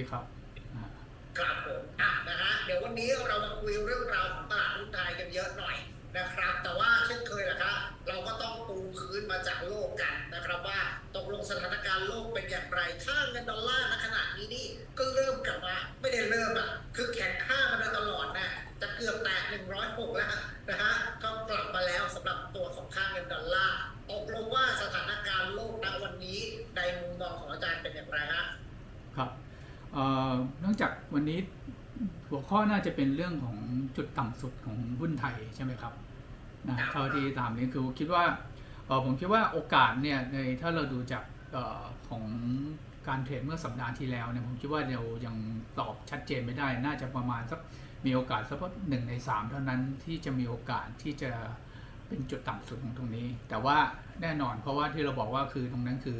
ดีครับ ครับผมอะนะฮะเดี๋ยววันนี้เรามาคุยเรื่องราวของตลาดหุ้นไทยกันเยอะหน่อยนะครับ แต่ว่าเช่นเคยนะครับเราก็ต้องปูพื้นมาจากโลกกันนะครับว่าตกลงสถานการณ์โลกเป็นอย่างไรค่าเงินดอลลาร์ณขณะนี้นี่ก็เริ่มกลับมาไม่ได้เริ่มอะคือแข็งค่ามาโดยตลอดนะจะเกือบแตะ106แล้วนะฮะก็กลับมาแล้วสำหรับตัวของค่าเงินดอลลาร์ตกลงว่าสถานการณ์โลกณวันนี้ในมุมมองของอาจารย์เป็นอย่างไรฮะครับ เอ่อเนื่องจากวันนี้หัวข้อน่าจะเป็นเรื่องของจุดต่ำสุดของหุ้นไทยใช่ไหมครับนะเท่าที่ตามนี้คือคิดว่าเอ่อผมคิดว่าโอกาสเนี่ยในถ้าเราดูจากเอ่อของการเทรดเมื่อสัปดาห์ที่แล้วเนี่ยผมคิดว่าเรายังตอบชัดเจนไม่ได้ น่าจะประมาณสักมีโอกาสสักหนึ่งในสามเท่านั้นที่จะมีโอกาสที่จะเป็นจุดต่ำสุดของตรงนี้ แต่ว่าแน่นอนเพราะว่าที่เราบอกว่าคือตรงนั้นคือ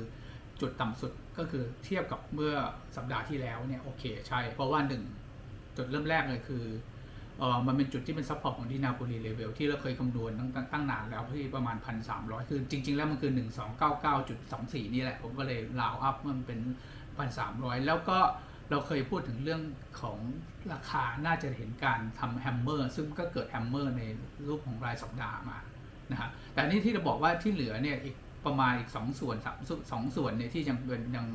จุดต่ำสุด ก็คือเทียบกับเมื่อสัปดาห์ที่แล้วเนี่ยโอเคใช่ เพราะว่าหนึ่งจุดเริ่มแรกเลยคือเออมันเป็นจุดที่เป็นซัพพอร์ตของที่นาโปลีเลเวลที่เราเคยคำนวณตั้งตั้งนานแล้วที่ประมาณ 1,300 คือจริง ๆ แล้วมันคือ 1299.24 นี่แหละ ผมก็เลยลาวอัพมันเป็น 1,300 แล้วก็เราเคยพูดถึงเรื่องของราคาน่าจะเห็นการทำแฮมเมอร์ ซึ่งก็เกิดแฮมเมอร์ในรูปของรายสัปดาห์มานะฮะแต่นนี่ที่เราบอกว่าที่เหลือเนี่ยอีก ประมาณอีก2ส่วนสามส่วนสองส่วนเนี่ยที่ยังยัง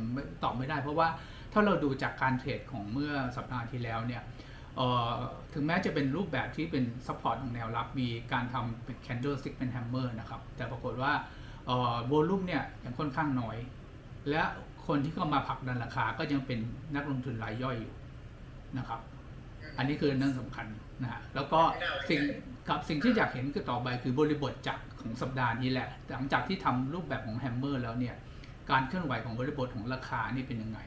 ตอบไม่ได้ เพราะว่าถ้าเราดูจากการเทรดของเมื่อสัปดาห์ที่แล้วเนี่ยถึงแม้จะเป็นรูปแบบที่เป็นซัพพอร์ตของแนวรับ มีการทำเป็น candlestick เป็น hammer นะครับ แต่ปรากฏว่าเอ่อ volume เนี่ยยังค่อนข้างน้อย และคนที่เข้ามาผลักดันราคาก็ยังเป็นนักลงทุนรายย่อยอยู่นะครับ อันนี้คือเรื่องสำคัญนะฮะแล้วก็สิ่งครับสิ่งที่อยากเห็นคือต่อไปคือบริบทจาก ของสัปดาห์นี้แหละ หลังจากที่ทำรูปแบบของแฮมเมอร์แล้วเนี่ย การเคลื่อนไหวของบริบทของราคานี่เป็นยังไง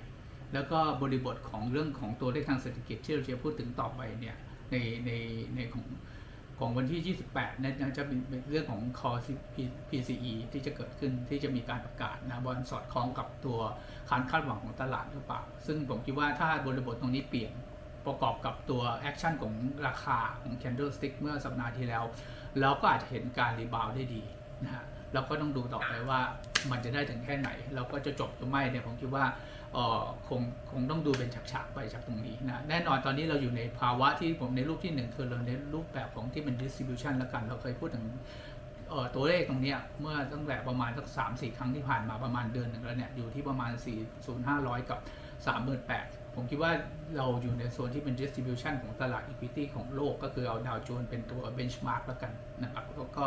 แล้วก็บริบทของเรื่องของตัวเลขทางเศรษฐกิจที่เราจะพูดถึงต่อไปเนี่ยในในในของของวันที่ 28เนี่ยจะเป็นเรื่องของ core PCE ที่จะเกิดขึ้นที่จะมีการประกาศนะบอลสอดคล้องกับตัวการคาดหวังของตลาดหรือเปล่า ซึ่งผมคิดว่าถ้าบริบทตรงนี้เปลี่ยน ประกอบกับตัวแอคชั่นของราคาของ candlestick เมื่อสัปดาห์ที่แล้ว เราก็อาจจะเห็นการรีบาวได้ดีนะฮะเราก็ต้องดูต่อไปว่ามันจะได้ถึงแค่ไหน เราก็จะจบหรือไม่เนี่ยผมคิดว่าเออคงคงต้องดูเป็นฉากๆไปจากตรงนี้นะแน่นอนตอนนี้เราอยู่ในภาวะที่ผมในรูปที่หนึ่งคือเราในรูปแบบของที่เป็น distribution แล้วกัน เราเคยพูดถึงเออตัวเลขตรงนี้เมื่อตั้งแต่ประมาณสักสามสี่ครั้งที่ผ่านมาประมาณเดือนหนึ่งแล้วเนี่ยอยู่ที่ประมาณ 4 0 5 0 0 กับ 38,000 ผมคิดว่าเราอยู่ในโซนที่เป็น distribution ของตลาด equity ของโลกก็คือเอาดาวโจนส์เป็นตัว benchmark แล้วกันนะครับแล้วก็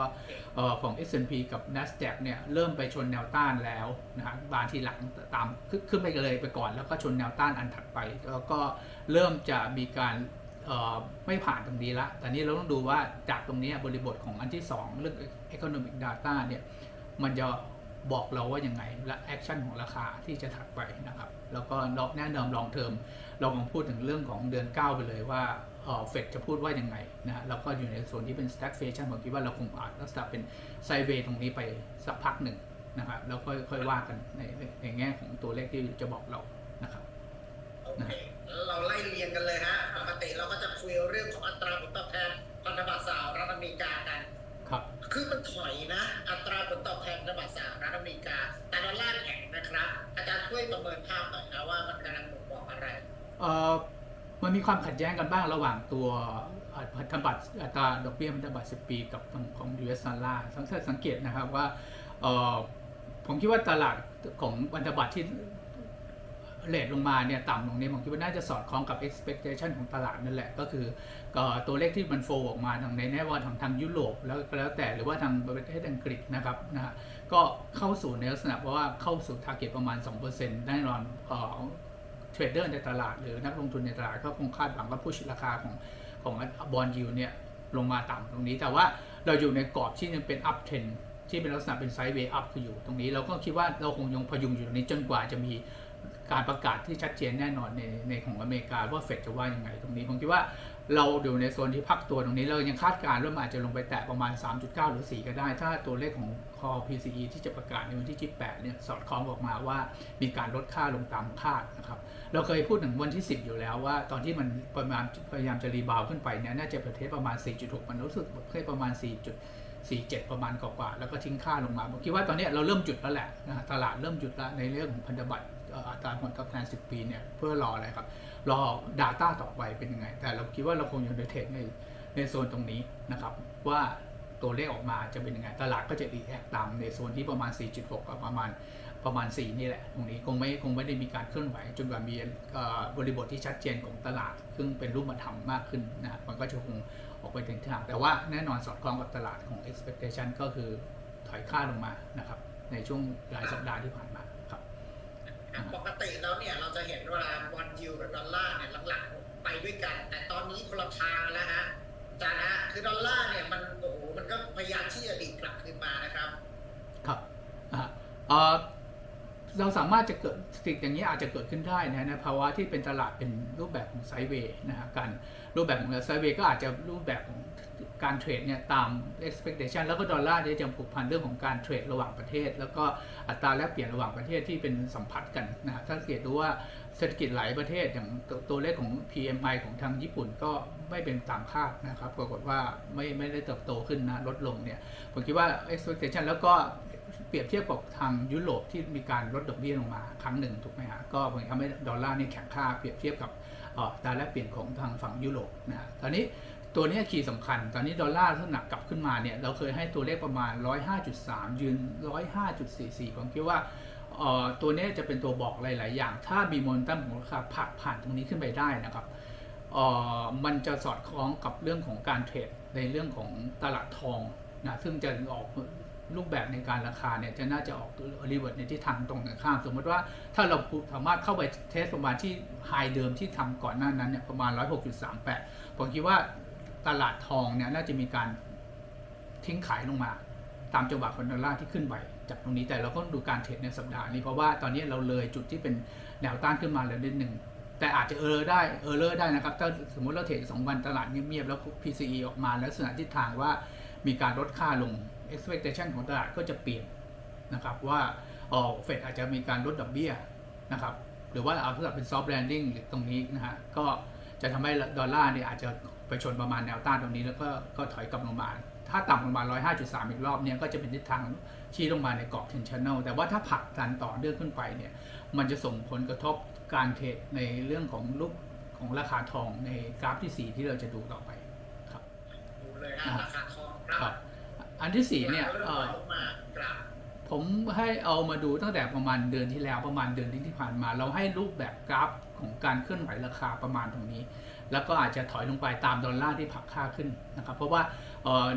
เอ่อของ S&P กับ NASDAQ เนี่ยเริ่มไปชนแนวต้านแล้วนะฮะบานทีหลังตามขึ้นขึ้นไปเลยไปก่อน แล้วก็ชนแนวต้านอันถัดไป แล้วก็เริ่มจะมีการไม่ผ่านตรงนี้ละแต่นี้เราต้องดูว่าจากตรงนี้บริบทของอันที่ 2 เรื่อง economic data เนี่ยมันจะบอกเราว่ายังไงและแอคชั่นของราคาที่จะถัดไปนะครับ แล้วก็ล็อกแน่นอนลองเทอมเราลองพูดถึงเรื่องของเดือน 9 ไปเลยว่าเฟดจะพูดว่ายังไงนะแล้วก็อยู่ในส่วนที่เป็น stagflation ผมคิดว่าเราคงอาจลักษณะเป็นไซเวย์ตรงนี้ไปสักพักหนึ่งนะครับแล้วค่อยค่อยว่ากันในในในแง่ของตัวเลขที่จะบอกเรานะครับโอเคเราไล่เรียงกันเลยฮะปกติเราก็จะคุยเรื่องของอัตราผลตอบแทนพันธบัตรสหรัฐอเมริกากัน ครับ คือมันถอยนะ ช่วยประเมินภาพหน่อยนะว่ามันกำลังบ่งบอกอะไรเอ่อมันมีความขัดแย้งกันบ้างระหว่างตัวพันธบัตรอัตราดอกเบี้ยพันธบัตร10 ปีกับของ US ดอลลาร์สังเกตสังเกตนะครับว่าเอ่อผมคิดว่าตลาดของพันธบัตรที่ เลทลงมาเนี่ยต่ำลงนี่ยผมคิดว่าน่าจะสอดคล้องกับ expectation ของตลาดนั่นแหละ ก็คือก็ตัวเลขที่มันโฟออกมาทางในแน่ว่าทางทางยุโรปแล้วก็แล้วแต่หรือว่าทางประเทศอังกฤษนะครับนะฮะก็เข้าสู่ในลักษณะเพราะว่าเข้าสู่ target ประมาณ 2%แน่นอนเอ่อเทรดเดอร์ในตลาดหรือนักลงทุนในตลาดก็คงคาดหวังว่าพุชราคาของของบอลยูเนี่ยลงมาต่ำตรงนี้ แต่ว่าเราอยู่ในกรอบที่ยังเป็นอัพเทรนที่เป็นลักษณะเป็นไซด์เวย์อัพคืออยู่ตรงนี้เราก็คิดว่าเราคงยังพยุงอยู่ตรงนี้จนกว่าจะมี การประกาศที่ชัดเจนแน่นอนในในของอเมริกาว่าเฟดจะว่ายังไงตรงนี้ผมคิดว่าเราอยู่ในโซนที่พักตัวตรงนี้เรายังคาดการณ์ว่ามันอาจจะลงไปแตะประมาณ 3.9 หรือ 4 ก็ได้ ถ้าตัวเลขของ core PCE ที่จะประกาศในวันที่ 28 เนี่ยสอดคล้องออกมาว่ามีการลดค่าลงตามคาดนะครับ เราเคยพูดถึงวันที่ 10 อยู่แล้วว่า ตอนที่มันประมาณพยายามจะรีบาวขึ้นไปเนี่ยน่าจะประเทศประมาณ 4.6 มันรู้สึกเคยประมาณ 4.47 ประมาณกว่าๆแล้วก็ทิ้งค่าลงมาผมคิดว่าตอนนี้เราเริ่มจุดแล้วแหละนะฮะตลาดเริ่มจุดแล้วในเรื่องของพันธบัตร อัตราผลตอบแทน 10 ปีเนี่ยเพื่อรออะไรครับ รอ Data ต่อไปเป็นยังไง แต่เราคิดว่าเราคงอยู่ในเทรดในในโซนตรงนี้นะครับ ว่าตัวเลขออกมาจะเป็นยังไง ตลาดก็จะรีแอคตามในโซนที่ประมาณ 4.6กับประมาณประมาณ 4 นี่แหละ ตรงนี้คงไม่คงไม่ได้มีการเคลื่อนไหว จนกว่ามีบริบทที่ชัดเจนของตลาด ซึ่งเป็นรูปธรรมมากขึ้นนะมันก็จะคงออกไปถึงทาง แต่ว่าแน่นอนสอดคล้องกับตลาดของ expectation ก็คือถอยค่าลงมานะครับในช่วงหลายสัปดาห์ที่ผ่านมา ปกติแล้วเนี่ยเราจะเห็นเวลาบอลยูกับดอลลาร์เนี่ยหลักๆไปด้วยกัน แต่ตอนนี้คนละทางแล้วฮะจารย์ฮะคือดอลลาร์เนี่ยมันโอ้โหมันก็พยายามที่จะดีดกลับขึ้นมานะครับ ครับอ่า เราสามารถจะเกิดสิ่งอย่างนี้อาจจะเกิดขึ้นได้นะในภาวะที่เป็นตลาดเป็นรูปแบบของไซเวย์นะฮะการรูปแบบของไซเวย์ก็อาจจะรูปแบบของการเทรดเนี่ยตาม expectation แล้วก็ดอลลาร์เนี่ยจะผูกพันเรื่องของการเทรดระหว่างประเทศ แล้วก็อัตราแลกเปลี่ยนระหว่างประเทศที่เป็นสัมผัสกันนะฮะถ้าสังเกตดูว่าเศรษฐกิจหลายประเทศอย่างตัวตัวเลขของ PMI ของทางญี่ปุ่นก็ไม่เป็นตามคาดนะครับปรากฏว่าไม่ไม่ได้เติบโตขึ้นนะลดลงเนี่ยผมคิดว่า expectation แล้วก็ เปรียบเทียบกับทางยุโรปที่มีการลดดอกเบี้ยลงมาครั้งหนึ่งถูกไหมฮะก็มันทำให้ดอลลาร์นี่แข็งค่าเปรียบเทียบกับตาแลกเปลี่ยนของทางฝั่งยุโรปนะฮะตอนนี้ตัวนี้คีย์สำคัญ ตอนนี้ดอลลาร์ถ้าหนักกลับขึ้นมาเนี่ย เราเคยให้ตัวเลขประมาณ 105.3 ยืน 105.44 ผมคิดว่าตัวนี้จะเป็นตัวบอกหลาย ๆ อย่าง ถ้ามีโมเมนตัมของราคาผักผ่านตรงนี้ขึ้นไปได้นะครับ มันจะสอดคล้องกับเรื่องของการเทรดในเรื่องของตลาดทองนะ ซึ่งจะออก รูปแบบในการราคาเนี่ยจะน่าจะออกรีเวิร์ดในทิศทางตรงกันข้าม สมมติว่าถ้าเราสามารถเข้าไปเทสประมาณที่ไฮเดิมที่ทำก่อนหน้านั้นเนี่ยประมาณ 106.38 ผมคิดว่าตลาดทองเนี่ยน่าจะมีการทิ้งขายลงมา ตามจังหวะของดอลลาร์ที่ขึ้นไปจากตรงนี้แต่เราก็ดูการเทรดในสัปดาห์นี้เพราะว่าตอนนี้เราเลยจุดที่เป็นแนวต้านขึ้นมาแล้วนิดหนึ่งแต่อาจจะเออได้เออเลอร์ได้นะครับ ถ้าสมมติเราเทรดสองวันตลาดเงียบๆแล้ว PCE ออกมาแล้วลักษณทิศทางว่ามีการลดค่าลง expectation ของตลาดก็จะเปลี่ยนนะครับว่าเออเฟดอาจจะมีการลดดอกเบี้ยนะครับหรือว่าเอาถ้าเป็น soft landing หรือตรงนี้นะฮะก็จะทำให้ดอลลาร์เนี่ยอาจจะไปชนประมาณแนวต้านตรงนี้แล้วก็ก็ถอยกลับลงมา ถ้าต่ำลงมา 105.3 อีกรอบเนี่ยก็จะเป็นทิศทางชี้ลงมาในกรอบ tensional แต่ว่าถ้าผลักดันต่อเนื่องขึ้นไปเนี่ยมันจะส่งผลกระทบการเทรดในเรื่องของรูปของราคาทองในกราฟที่ 4 ที่เราจะดูต่อไปครับดูเลยฮะราคาทองครัครับ อันที่4เนี่เริ่มเออผมให้เอามาดูตั้งแต่ประมาณเดือนที่แล้วประมาณเดือนที่ผ่านมา เราให้รูปแบบกราฟของการเคลื่อนไหวราคาประมาณตรงนี้ แล้วก็อาจจะถอยลงไปตามดอลลาร์ที่ผักค่าขึ้นนะครับ เพราะว่า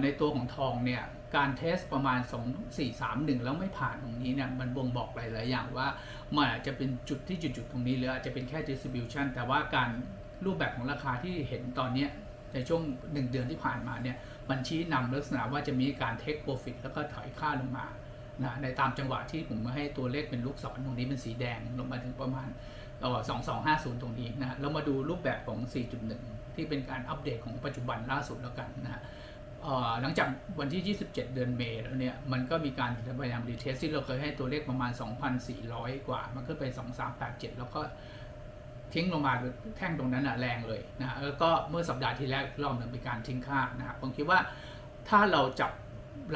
ในตัวของทองเนี่ยการเทสประมาณ 2 4 3 1 แล้วไม่ผ่านตรงนี้เนี่ยมันบ่งบอกหลาย ๆ อย่างว่ามันอาจจะเป็นจุดที่จุด ๆ ตรงนี้หรืออาจจะเป็นแค่ distribution แต่ว่าการรูปแบบของราคาที่เห็นตอนนี้ ในช่วง 1 เดือนที่ผ่านมาเนี่ยมันชี้นำลักษณะว่าจะมีการ take profit แล้วก็ถอยค่าลงมานะในตามจังหวะที่ผมมาให้ตัวเลขเป็นลูกศรตรงนี้เป็นสีแดงลงมาถึงประมาณเออ2250 ตรงนี้นะเรามาดูรูปแบบของ 4.1 ที่เป็นการอัปเดตของปัจจุบันล่าสุดแล้วกันนะหลังจากวันที่ 27 เดือนเมษแล้วเนี่ย มันก็มีการพยายามรีเทสที่เราเคยให้ตัวเลขประมาณ 2,400 กว่า มันขึ้นไป 2387 แล้วก็ ทิ้งลงมาแท่งตรงนั้นอะแรงเลยนะแล้วก็เมื่อสัปดาห์ที่แล้วรอบหนึ่งเป็นการทิ้งค่านะฮะผมคิดว่าถ้าเราจับ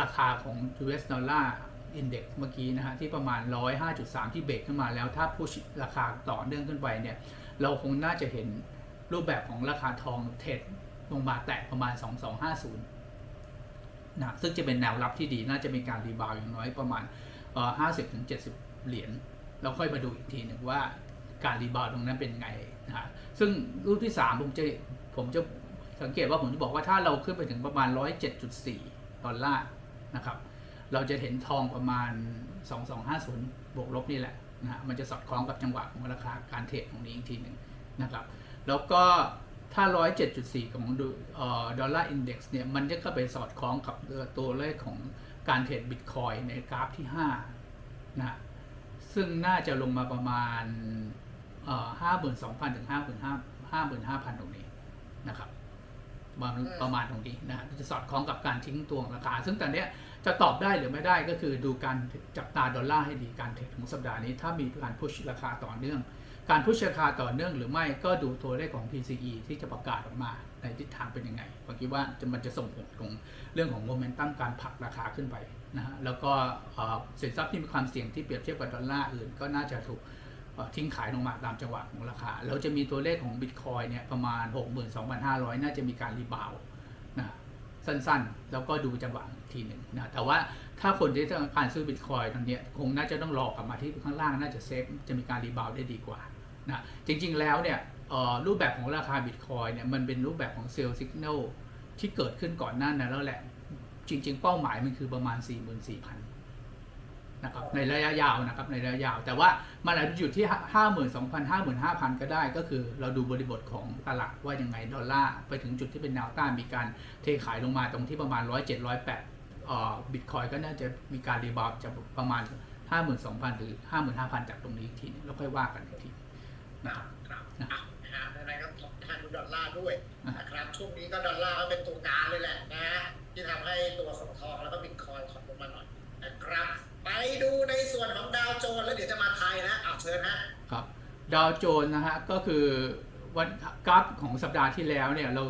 ราคาของ US ดอลลาร์อินเด็กซ์เมื่อกี้นะฮะที่ประมาณ 105.3 ที่เบรกขึ้นมาแล้ว ถ้าพุชราคาต่อเนื่องขึ้นไปเนี่ย เราคงน่าจะเห็นรูปแบบของราคาทองเทรดลงมาแตะประมาณ 2250นะซึ่งจะเป็นแนวรับที่ดีน่าจะมีการรีบาวอย่างน้อยประมาณเอ่อ50-70 เหรียญเราค่อยมาดูอีกทีหนึ่งว่า การรีบาวด์ตรงนั้นเป็นไงนะฮะซึ่งรูปที่ 3 ผมจะผมจะสังเกตว่าผมจะบอกว่าถ้าเราขึ้นไปถึงประมาณ 107.4 ดอลลาร์นะครับ เราจะเห็นทองประมาณ 2250 บวกลบนี่แหละนะฮะมันจะสอดคล้องกับจังหวะของราคาการเทรดของนี้อีกทีหนึ่งนะครับ แล้วก็ถ้า 107.4 ของดูเอ่อดอลลาร์อินเด็กซ์เนี่ย มันจะก็ไปสอดคล้องกับตัวเลขของการเทรดบิตคอยในกราฟที่5นะซึ่งน่าจะลงมาประมาณ เอ่อ52,000ถึง55,000 55,000ตรงนี้นะครับประมาณประมาณตรงนี้นะฮะจะสอดคล้องกับการทิ้งตัวของราคา ซึ่งตอนเนี้ยจะตอบได้หรือไม่ได้ก็คือดูการจับตาดอลลาร์ให้ดีการเทรดของสัปดาห์นี้ ถ้ามีการพุชราคาต่อเนื่อง การพุชราคาต่อเนื่องหรือไม่ก็ดูตัวเลขของ PCE ที่จะประกาศออกมาในทิศทางเป็นยังไงผมคิดว่าจะมันจะส่งผลตรงเรื่องของโมเมนตัมการผลักราคาขึ้นไปนะฮะแล้วก็เอ่อสินทรัพย์ที่มีความเสี่ยงที่เปรียบเทียบกับดอลลาร์อื่นก็น่าจะถูกเอ่อ ทิ้งขายลงมาตามจังหวะของราคา แล้วจะมีตัวเลขของบิตคอยเนี่ยประมาณ 62,500 น่าจะมีการรีบาวนะสั้นๆ แล้วก็ดูจังหวะอีกทีหนึ่งนะแต่ว่าถ้าคนที่ต้องการซื้อบิตคอยตรงนี้คงน่าจะต้องรอกลับมาที่ข้างล่างน่าจะเซฟจะมีการรีบาวได้ดีกว่านะจริงๆแล้วเนี่ยรูปแบบของราคาบิตคอยเนี่ยมันเป็นรูปแบบของเซลล์สัญญาณที่เกิดขึ้นก่อนหน้านั้นแล้วแหละ จริง ๆ เป้าหมายมันคือประมาณ 44,000 นะครับในระยะยาวนะครับในระยะยาว แต่ว่ามันอาจจะอยู่ที่ 52,000 55,000 ก็ได้ ก็คือเราดูบริบทของตลาดว่ายังไงดอลลาร์ไปถึงจุดที่เป็นแนวต้านมีการเทขายลงมาตรงที่ประมาณ 107 108เอ่อบิตคอยก็น่าจะมีการรีบาวด์จากประมาณ 52,000 หรือ 55,000 จากตรงนี้อีกทีนึงแล้วค่อยว่ากันอีกทีนะคครัรับบครับนะอะนะฮะในๆก็ตอบแทนดูดอลลาร์ด้วยอะนะครับช่วงนี้ก็ดอลลาร์ก็เป็นตัวกลางเลยแหละนะฮะที่ทำให้ตัวของทองแล้วก็บิตคอยน์ถอนลงมาหน่อยนะครับ ไปดูใน ส่วนของดาวโจนแล้วเดี๋ยวจะมาไทยนะอะเชิญฮะครับดาวโจนนะฮะก็คือวันกราฟของสัปดาห์ที่แล้วเนี่ยเรา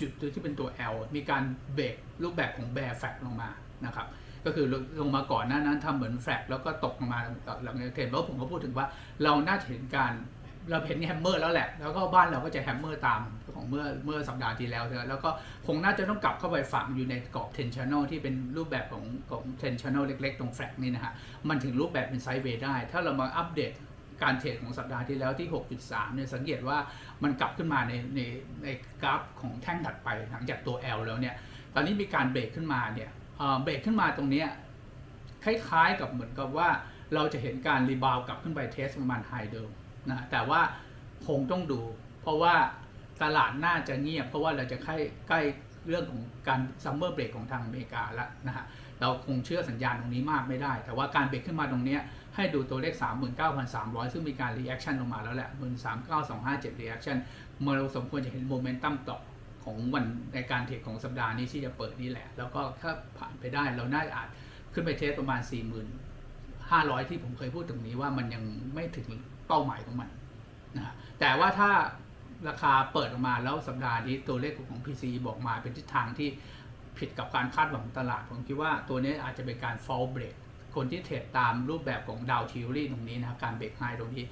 จุดที่เป็นตัว L มีการเบรกรูปแบบของแบร์แฟกลงมานะครับก็คือลงมาก่อนหน้านั้นทำเหมือนแฟกแล้วก็ตกลงมาหลังจากเทรนแล้วผมก็พูดถึงว่าเราน่าจะเห็นการ เราเห็นแฮมเมอร์แล้วแหละ แล้วก็บ้านเราก็จะแฮมเมอร์ตามของเมื่อเมื่อสัปดาห์ที่แล้วเถอะแล้วก็คงน่าจะต้องกลับเข้าไปฝังอยู่ในกรอบ 10 channel ที่เป็นรูปแบบของของ 10 channel เล็ก ๆ ตรงแฟลกนี่นะฮะ มันถึงรูปแบบเป็นไซด์เวย์ได้ ถ้าเรามาอัปเดตการเทรดของสัปดาห์ที่แล้วที่ 6.3 เนี่ยสังเกตว่ามันกลับขึ้นมาในในในกราฟของแท่งถัดไปหลังจากตัว L แล้วเนี่ย ตอนนี้มีการเบรกขึ้นมาเนี่ยเบรกขึ้นมาตรงนี้คล้ายๆกับเหมือนกับว่าเราจะเห็นการรีบาวกลับขึ้นไปเทสประมาณไฮเดิม นะแต่ว่าคงต้องดู เพราะว่าตลาดน่าจะเงียบ เพราะว่าเราจะใกล้ใกล้เรื่องของการซัมเมอร์เบรกของทางอเมริกาแล้วนะฮะเราคงเชื่อสัญญาณตรงนี้มากไม่ได้ แต่ว่าการเบรกขึ้นมาตรงเนี้ยให้ดูตัวเลข 39,300 ซึ่งมีการรีแอคชั่นลงมาแล้วแหละ139,257รีแอคชั่นเราสมควรจะเห็นโมเมนตัมต่อของวันในการเทรดของสัปดาห์นี้ที่จะเปิดนี่แหละ แล้วก็ถ้าผ่านไปได้เราน่าจะอาจขึ้นไปเทสประมาณ4,500 ที่ผมเคยพูดตรงนี้ว่ามันยังไม่ถึง เป้าหมายของมันนะแต่ว่าถ้าราคาเปิดออกมาแล้วสัปดาห์นี้ตัวเลขของ PC บอกมาเป็นทิศทางที่ผิดกับการคาดหวังตลาด ผมคิดว่าตัวนี้อาจจะเป็นการ fall break คนที่เทรดตามรูปแบบของดาวทิวรี่ตรงนี้นะการเบรกไฮตรงนี้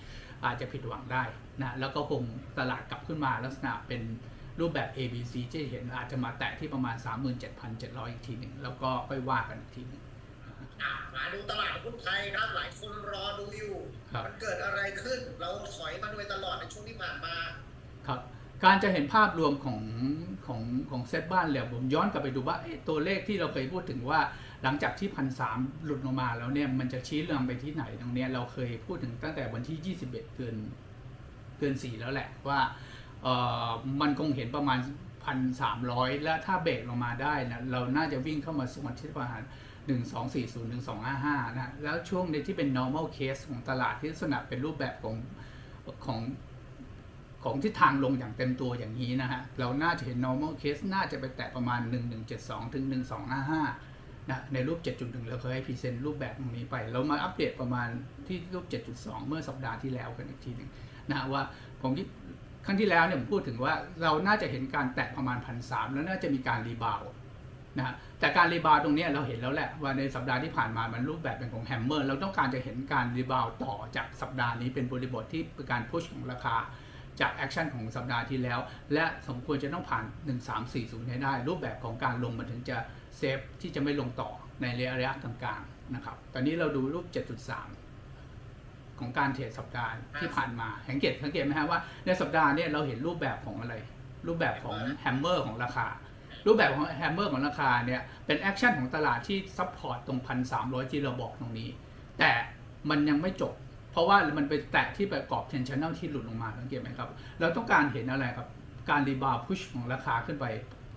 อาจจะผิดหวังได้นะแล้วก็คงตลาดกลับขึ้นมาลักษณะเป็นรูปแบบ ABC ที่เห็นอาจจะมาแตะที่ประมาณ 37,700 อีกทีหนึ่งแล้วก็ค่อยว่ากันอีกทีหนึ่ง มาดูตลาดหุ้นไทยครับหลายคนรอดูอยู่ครับมันเกิดอะไรขึ้น เราถอยมาโดยตลอดในช่วงที่ผ่านมา ครับ การจะเห็นภาพรวมของของของเซตบ้านแล้วผมย้อนกลับไปดูว่าเอ๊ะตัวเลขที่เราเคยพูดถึงว่าหลังจากที่พันสามหลุดลงมาแล้วเนี่ยมันจะชี้เรื่องไปที่ไหนตรงเนี้ยเราเคยพูดถึงตั้งแต่วันที่ 21 เดือนเดือน4แล้วแหละว่าเออมันคงเห็นประมาณ1,300และถ้าเบรกลงมาได้นะเราน่าจะวิ่งเข้ามาส่วนที่ประมาณ 1240 1255นะแล้วช่วงนี้ที่เป็น normal case ของตลาดที่ลักษณะเป็นรูปแบบของของของทิศทางลงอย่างเต็มตัวอย่างนี้นะฮะ เราน่าจะเห็น normal case น่าจะไปแตะประมาณ 1172ถึง1255นะในรูป 7.1 เราเคยให้พรีเซนต์รูปแบบตรงนี้ไป เรามาอัปเดตประมาณที่รูป 7.2 เมื่อสัปดาห์ที่แล้วกันอีกทีหนึ่งนะว่าผมที่ครั้งที่แล้วเนี่ยผมพูดถึงว่าเราน่าจะเห็นการแตะประมาณ1,300แล้วน่าจะมีการรีบาว นะฮะแต่การรีบาวตรงนี้เราเห็นแล้วแหละว่าในสัปดาห์ที่ผ่านมามันรูปแบบเป็นของแฮมเมอร์เราต้องการจะเห็นการรีบาวต่อจากสัปดาห์นี้เป็นบริบทที่เป็นการพุชของราคาจากแอคชั่นของสัปดาห์ที่แล้ว และสมควรจะต้องผ่าน 1340 ให้ได้ รูปแบบของการลงมันถึงจะเซฟที่จะไม่ลงต่อในระยะกลางๆนะครับตอนนี้เราดูรูป 7.3ของการเทรดสัปดาห์ที่ผ่านมาสังเกตสังเกตไหมฮะว่าในสัปดาห์นี้เราเห็นรูปแบบของอะไร รูปแบบของแฮมเมอร์ของราคา รูปแบบของแฮมเมอร์ของราคาเนี่ยเป็นแอคชั่นของตลาดที่ซัพพอร์ตตรง1,300ที่เราบอกตรงนี้ แต่มันยังไม่จบ เพราะว่ามันไปแตะที่ประกอบ tensional ที่หลุดลงมาสังเกตไหมครับ เราต้องการเห็นอะไรครับ การรีบาวพุชของราคาขึ้นไป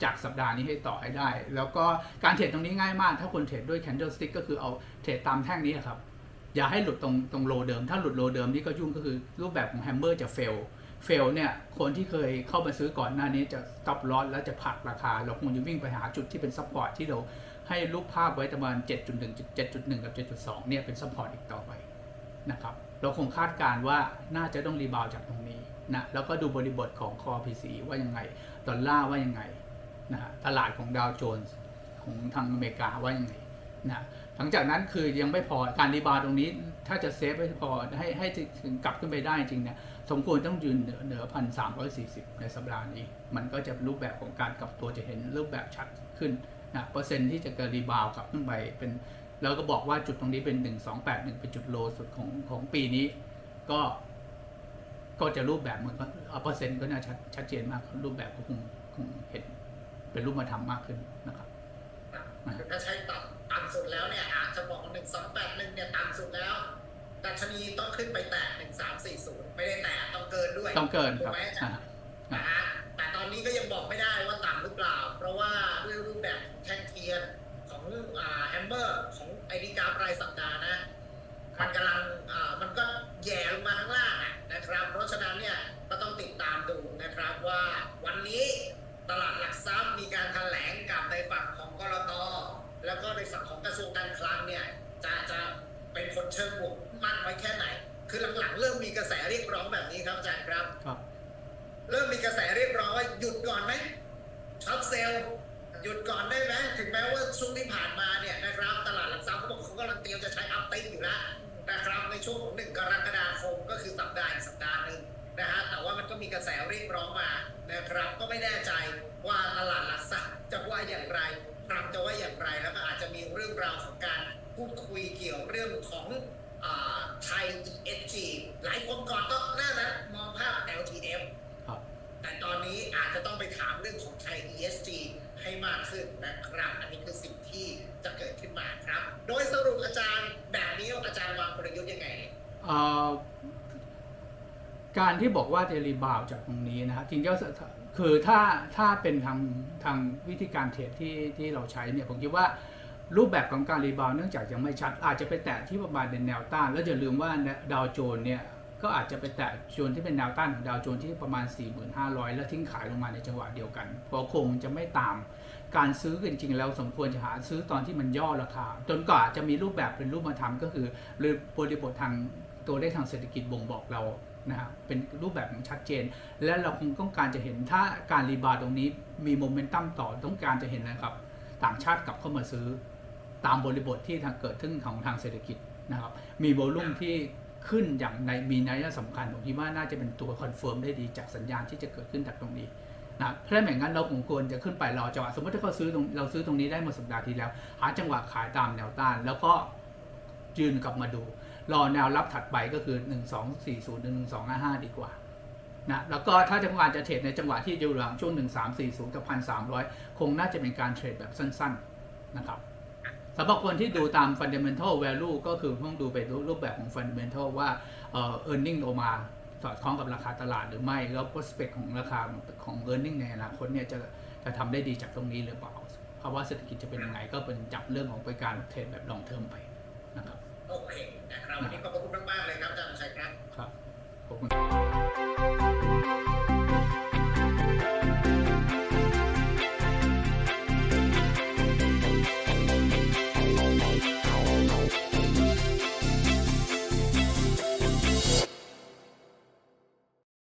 จากสัปดาห์นี้ให้ต่อให้ได้ แล้วก็การเทรดตรงนี้ง่ายมาก ถ้าคนเทรดด้วย candlestick ก็คือเอาเทรดตามแท่งนี้ครับ อย่าให้หลุดตรงตรงโลเดิม ถ้าหลุดโลเดิมนี่ก็ยุ่งก็คือรูปแบบของแฮมเมอร์จะเฟล เฟลเนี่ยคนที่เคยเข้ามาซื้อก่อนหน้านี้จะ stop loss แล้วจะผักราคา เราคงจะวิ่งไปหาจุดที่เป็น support ที่เราให้รูปภาพไว้ประมาณ 7.1 7.1 กับ 7.2 เนี่ยเป็น support อีกต่อไปนะครับเราคงคาดการณ์ว่าน่าจะต้องรีบาวจากตรงนี้นะแล้วก็ดูบริบทของคอ PC ว่ายังไง ดอลลาร์ว่ายังไงนะตลาดของดาวโจนส์ของทางอเมริกาว่ายังไงนะหลังจากนั้นคือยังไม่พอการรีบาวตรงนี้ ถ้าจะเซฟไว้พอให้ให้ถึงกลับขึ้นไปได้จริงเนี่ย สมควรต้องยืนเหนือเหนือพันสามร้อยสี่สิบในสัปดาห์นี้ มันก็จะรูปแบบของการกลับตัวจะเห็นรูปแบบชัดขึ้นนะเปอร์เซ็นต์ที่จะเกิดรีบาวด์กลับขึ้นไปเป็นเราก็บอกว่าจุดตรงนี้เป็น 1281 เป็นจุดโลสุดของของปีนี้ ก็ก็จะรูปแบบมันก็เอาเปอร์เซ็นต์ก็น่าชัดชัดเจนมาก รูปแบบก็คงคงเห็นเป็นรูปธรรมมากขึ้นนะครับถ้าใช้ต่ำต่ำสุดแล้วเนี่ยอาจจะบอกหนึ่งสองแปดหนึ่งเนี่ยต่ำสุดแล้ว ดัชนีต้องขึ้นไปแตะหนึ่งสามสี่ศูนย์ไม่ได้แตะต้องเกินด้วยต้องเกินถูคกรับไหมอาจารย์อ่านะฮะแต่ตอนนี้ก็ยังบอกไม่ได้ว่าต่ำหรือเปล่า เพราะว่าด้วยรูปแบบของแท่งเทียนของอ่าแฮมเมอร์ของไอดีการรายสัปดาห์นะมันกำลังอ่ามันก็แย่ลงมาข้างล่างอะนะครับ เพราะฉะนั้นเนี่ยก็ต้องติดตามดูนะครับว่าวันนี้ตลาดหลักทรัพย์มีการแถลงกับในฝั่งของกรตแล้วก็ในฝั่งของกระทรวงการคลังเนี่ยจะจะเป็นคนเชิงบวก มากน้อยแค่ไหน คือหลังๆ เริ่มมีกระแสเรียกร้องแบบนี้ครับอาจารย์ครับ ครับ เริ่มมีกระแสเรียกร้องว่าหยุดก่อนไหมช็อตเซลล์หยุดก่อนได้ไหมถึงแม้ว่าช่วงที่ผ่านมาเนี่ยนะครับตลาดหลักทรัพย์เขาบอกเขากำลังเตรียมจะใช้อัพติกอยู่แล้วนะครับในช่วงของหนึ่งกรกฎาคมก็คือสัปดาห์อีกสัปดาห์หนึ่งนะฮะแต่ว่ามันก็มีกระแสเรียกร้องมานะครับ ก็ไม่แน่ใจว่าตลาดหลักทรัพย์จะว่าอย่างไรทรัมป์จะว่าอย่างไรแล้วก็อาจจะมีเรื่องราวของการพูดคุยเกี่ยวเรื่องของอ่า ไทย ESG หลายคนก่อนก็น่าจะมองภาพ LTF ครับแต่ตอนนี้อาจจะต้องไปถามเรื่องของไทย ESG ให้มากขึ้นนะครับ อันนี้คือสิ่งที่จะเกิดขึ้นมาครับ โดยสรุปอาจารย์แบบนี้อาจารย์วางกลยุทธ์ยังไงเอ่อการที่บอกว่าจะรีบาวด์จากตรงนี้นะครับจริงๆคือถ้าถ้าเป็นทางทางวิธีการเทรดที่ที่เราใช้เนี่ยผมคิดว่า รูปแบบของการรีบาวเนื่องจากยังไม่ชัด อาจจะไปแตะที่ประมาณเป็นแนวต้าน แล้วอย่าลืมว่าดาวโจนเนี่ยก็อาจจะไปแตะโซนที่เป็นแนวต้านของดาวโจนที่ประมาณ 4,500 แล้วทิ้งขายลงมาในจังหวะเดียวกันเพราะคงจะไม่ตามการซื้อจริงๆแล้วสมควรจะหาซื้อตอนที่มันย่อราคา จนกว่าจะมีรูปแบบเป็นรูปธรรมก็คือหรือบริบททางตัวเลขทางเศรษฐกิจบ่งบอกเรานะครับเป็นรูปแบบอย่ชัดเจน และเราคงต้องการจะเห็นถ้าการรีบาวด์ตรงนี้มีโมเมนตัมต่อต้องการจะเห็นนะครับ ต่างชาติกลับเข้ามาซื้อ ตามบริบทที่ทางเกิดขึ้นของทางเศรษฐกิจนะครับ มีโวลุ่มที่ขึ้นอย่างในมีนัยสำคัญผมคิดว่าน่าจะเป็นตัวคอนเฟิร์มได้ดีจากสัญญาณที่จะเกิดขึ้นจากตรงนี้นะเพราะฉะนั้นอย่างนั้นเราคงควรจะขึ้นไปรอจังหวะสมมติถ้าเขาซื้อตรงเราซื้อตรงนี้ได้เมื่อสัปดาห์ที่แล้ว หาจังหวะขายตามแนวต้าน แล้วก็ยืนกลับมาดู รอแนวรับถัดไปก็คือ 1 2 4 0 1 1 2 5 5 ดีกว่านะแล้วก็ถ้าจังหวะจะเทรดในจังหวะที่อยู่ระหว่างช่วง 1 3 4 0 กับ 1,300 คงน่าจะเป็นการเทรดแบบสั้น ๆนะครับ แล้วบางคนที่ดูตาม fundamental value ก็คือต้องดูไปรูปแบบของ fundamental ว่าเอ่อ earning ออกมาสอดคล้องกับราคาตลาดหรือไม่ แล้ว prospect ของราคาของ earning ในอนาคตเนี่ยจะจะทำได้ดีจากตรงนี้หรือเปล่าภาวะเศรษฐกิจจะเป็นยังไงก็เป็นจับเรื่องของไปการเทรดแบบลองเทอมไปนะครับโอเคนะครับวันนี้ขอบคุณมากๆเลยครับอาจารย์ชัยครับครับขอบคุณ